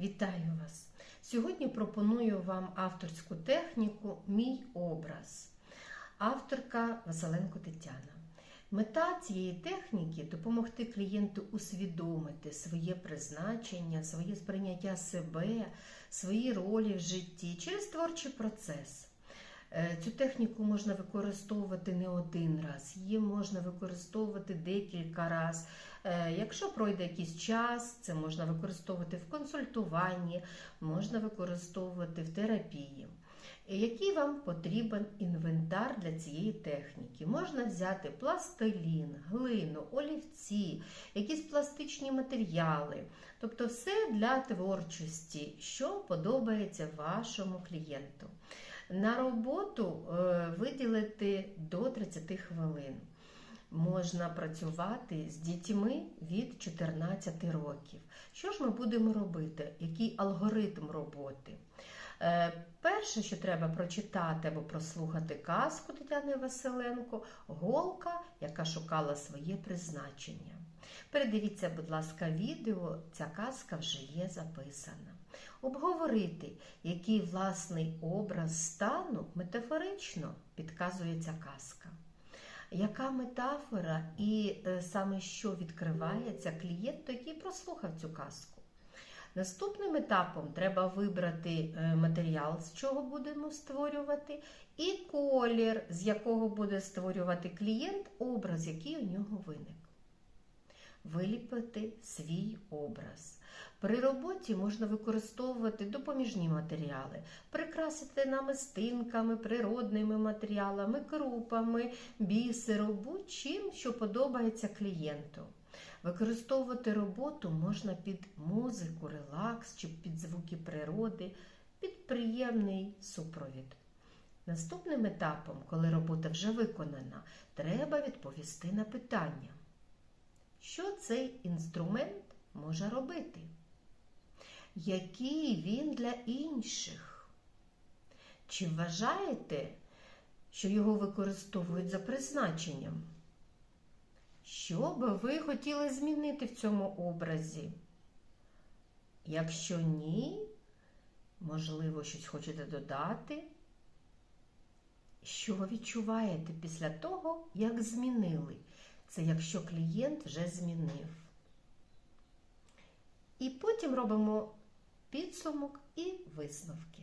Вітаю вас! Сьогодні пропоную вам авторську техніку Мій образ. Авторка Василенко Тетяна. Мета цієї техніки допомогти клієнту усвідомити своє призначення, своє сприйняття себе, свої ролі в житті через творчий процес. Е, Цю техніку можна використовувати не один раз, її можна використовувати декілька разів. Е, Якщо пройде якийсь час, це можна використовувати в консультуванні, можна використовувати в терапії. Який вам потрібен інвентар для цієї техніки? Можна взяти пластилін, глину, олівці, якісь пластичні матеріали, тобто все для творчості, що подобається вашому клієнту. На роботу е, виділити до 30 хвилин. Можна працювати з дітьми від 14 років. Що ж ми будемо робити? Який алгоритм роботи? Е, Перше, що треба прочитати або прослухати казку Тетяни Василенко, голка, яка шукала своє призначення. Передивіться, будь ласка, відео, ця казка вже є записана. Обговорити, який власний образ стану метафорично підказує ця казка. Яка метафора і е, саме що відкривається клієнту, який прослухав цю казку? Наступним етапом треба вибрати е, матеріал, з чого будемо створювати, і колір, з якого буде створювати клієнт образ, який у нього виник. Виліпити свій образ. При роботі можна використовувати допоміжні матеріали, прикрасити намистинками, природними матеріалами, крупами, бісером, будь-чим, що подобається клієнту. Використовувати роботу можна під музику, релакс чи під звуки природи, під приємний супровід. Наступним етапом, коли робота вже виконана, треба відповісти на питання, що цей інструмент може робити, який він для інших. Чи вважаєте, що його використовують за призначенням? Що би ви хотіли змінити в цьому образі? Якщо ні, можливо, щось хочете додати. Що ви відчуваєте після того, як змінили? Це якщо клієнт вже змінив. І потім робимо підсумок і висновки.